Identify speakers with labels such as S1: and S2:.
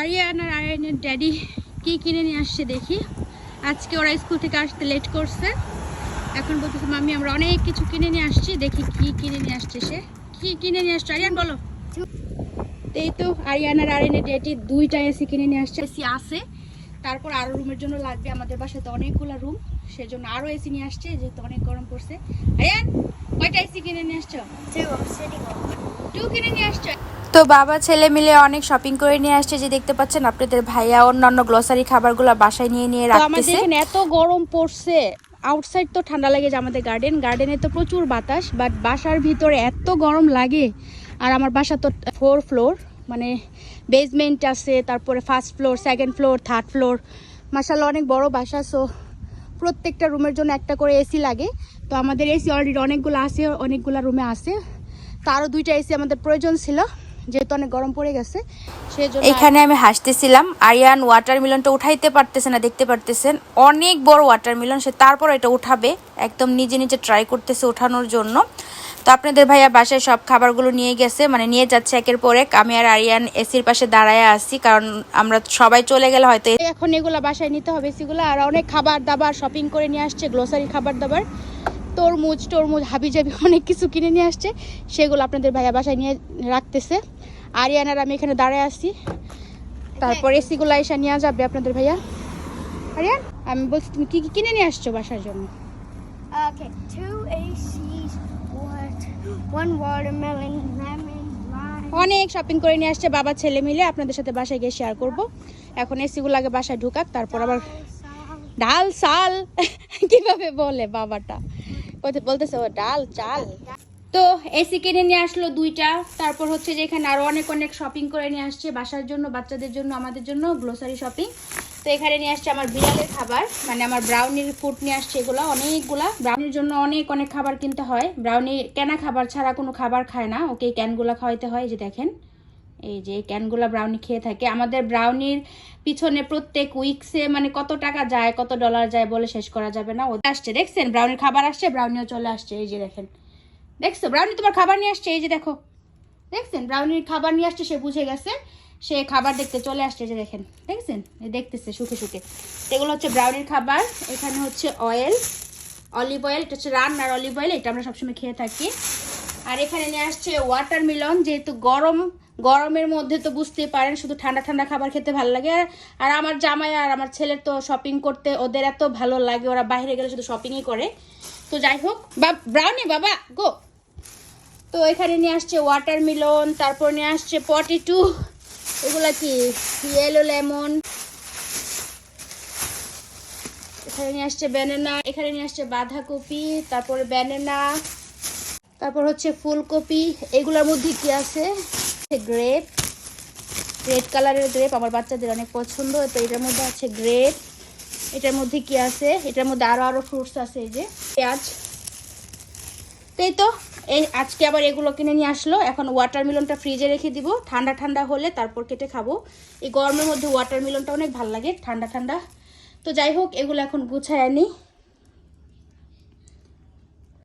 S1: আরিয়ান আর আরিয়ানের ড্যাডি কি কিনে নিয়ে আসছে দেখি। আজকে ওরা স্কুল থেকে আসতে লেট করছে। এখন বলতেছে মাম্মি আমরা অনেক কিছু কিনে নিয়ে আসছি দেখি কি কিনে নিয়ে আসছে সে। কি কিনে নিয়ে আসছে আরিয়ান বলো? এই তো আরিয়ান আর আরিয়ানের ড্যাডি দুইটা এসি কিনে নিয়ে আসছে। এসি আছে। তারপর আরও রুমের জন্য লাগবে আমাদের বাসায় তো অনেকগুলো রুম। সেজন্য আরও এসি নিয়ে আসছে যেহেতু অনেক গরম পড়ছে। আরিয়ান কয়টা এসি কিনে নিয়ে আসছো. টু কিনে নিয়ে আসছো?
S2: তো বাবা ছেলে মিলে অনেক শপিং করে নিয়ে আসছে যে দেখতে পাচ্ছেন আপনাদের ভাইয়া অন্যান্য গ্লোসারি খাবারগুলো বাসায় নিয়ে নিয়ে
S1: আমাদের
S2: রাখতেছে।
S1: এত গরম পড়ছে আউটসাইড তো ঠান্ডা লাগে যে আমাদের গার্ডেন গার্ডেনে তো প্রচুর বাতাস বাট বাসার ভিতরে এত গরম লাগে। আর আমার বাসা তো ফোর ফ্লোর মানে বেসমেন্ট আছে তারপরে first floor second floor third floor মাসাল্লাহ অনেক বড় বাসা সো প্রত্যেকটা রুমের জন্য একটা করে এসি লাগে। তো আমাদের এসি অলরেডি অনেকগুলো আছে অনেকগুলো রুমে আছে। তারও দুইটা এসি আমাদের প্রয়োজন ছিল। যেহেতু অনেক গরম পড়ে গেছে সেই
S2: এখানে আমি হাসতেছিলাম। আরিয়ান ওয়াটারমেলনটা উঠাইতে পারতেছে না, দেখতে পারতেছেন। অনেক বড় ওয়াটারমেলন সে তারপর এটা উঠাবে। একদম নিজে নিজে ট্রাই করতেছে উঠানোর জন্য। তো আপনাদের ভাইয়া বাসায় সব খাবারগুলো নিয়ে গেছে মানে নিয়ে যাচ্ছে একের পর এক। আমি আর আরিয়ান এসির পাশে দাঁড়ায় আসি কারণ আমরা সবাই চলে গেলে হয়তো
S1: এখন এগুলো বাসায় নিতে হবে এসিগুলো আর অনেক খাবার দাবার শপিং করে নিয়ে আসছে গ্লোসারি খাবার দাবার। তরমুজ টরমুজ হাবিজাবি অনেক কিছু কিনে নিয়ে আসছে সেগুলো আপনাদের ভাইয়া বাসায় নিয়ে রাখতেছে। আরিয়ান আর আমি এখানে দাঁড়ায় আছি। তারপর এসিগুলো এসে নিয়ে যাবে আপনাদের ভাইয়া। আরিয়ান আমি বলছি তুমি কি কি কিনে নিয়ে আসছো বাসার জন্য?
S3: Okay, two ACs,
S1: অনেক শপিং করে নিয়ে আসছে বাবা, ছেলে মিলে। আপনাদের সাথে বাসায় গিয়ে শেয়ার করব। এখন এসিগুলো আগে বাসায় ঢুকাক, তারপর আবার ডাল, চাল। কীভাবে বলে বাবাটা? বলতেছে ও ডাল, চাল। তো এসি কিনে নিয়ে আসলো দুইটা। তারপর হচ্ছে যে এখানে আরও অনেক অনেক শপিং করে নিয়ে আসছে বাসার জন্য, বাচ্চাদের জন্য, আমাদের জন্য গ্লোসারি শপিং তো এখানে নিয়ে আসছে আমার বিড়ালের খাবার মানে আমার ব্রাউনির ফুড নিয়ে আসছে এগুলো, অনেকগুলা। ব্রাউনির জন্য অনেক অনেক খাবার কিনতে হয়। ব্রাউনি কেনা খাবার ছাড়া কোনো খাবার খায় না, ওকে ক্যানগুলো খাওয়াইতে হয় যে দেখেন। এই যে ক্যানগুলো ব্রাউনি খেয়ে থাকে। আমাদের ব্রাউনির পিছনে প্রত্যেক উইকসে মানে কত টাকা যায়, কত ডলার যায় বলে শেষ করা যাবে না। ও আসছে, দেখছেন? ব্রাউনির খাবার আসছে ব্রাউনিও চলে আসছে, এই যে দেখেন। দেখছ? ব্রাউনি তোমার খাবার নিয়ে আসছে, এই যে দেখো। দেখছেন? ব্রাউনির খাবার নিয়ে আসছে, সে বুঝে গেছে। সে খাবার দেখতে চলে আসছে যে দেখেন, দেখছেন? দেখতেছে সুখে সুখে। এগুলো হচ্ছে ব্রাউনির খাবার, এখানে হচ্ছে অয়েল অলিভ অয়েল এটা হচ্ছে রান্নার অলিভ অয়েল এটা আমরা সবসময় খেয়ে থাকি। আর এখানে নিয়ে আসছে ওয়াটারমেলন যেহেতু গরম, গরমের মধ্যে তো বুঝতেই পারেন, শুধু ঠান্ডা ঠান্ডা খাবার খেতে ভালো লাগে। আর- আর আমার জামাই আর আমার ছেলের তো শপিং করতে, ওদের এত ভালো লাগে, ওরা বাইরে গেলে শুধু শপিংই করে। তো যাই হোক, বা ব্রাউনি বাবা, গো। তো এখানে নিয়ে আসছে ওয়াটারমেলন তারপর নিয়ে আসছে পটেটো এগুলা কি? ইয়েলো লেমন এখানে নিয়ে আসছে ব্যানানা এখানে নিয়ে আসছে বাঁধাকপি, তারপরে ব্যানানা তারপর হচ্ছে ফুলকপি। এগুলোর মধ্যে কি আছে? গ্রেপ রেড কালারের গ্রেপ আমার বাচ্চাদের অনেক পছন্দ, তো এটার মধ্যে আছে গ্রেপ এটার মধ্যে কি আছে? এটার মধ্যে আরও আরও ফ্রুটস আছে এই যে। পেঁয়াজ। তো এই তো, এই আজকে আবার এগুলো কিনে নিয়ে আসলো। এখন ওয়াটারমেলনটা ফ্রিজে রেখে দিব। ঠান্ডা ঠান্ডা হলে তারপর কেটে খাব। এই গরমের মধ্যে ওয়াটারমেলনটা অনেক ভালো লাগে, ঠান্ডা ঠান্ডা। তো যাই হোক, এগুলো এখন গুছায় আনি।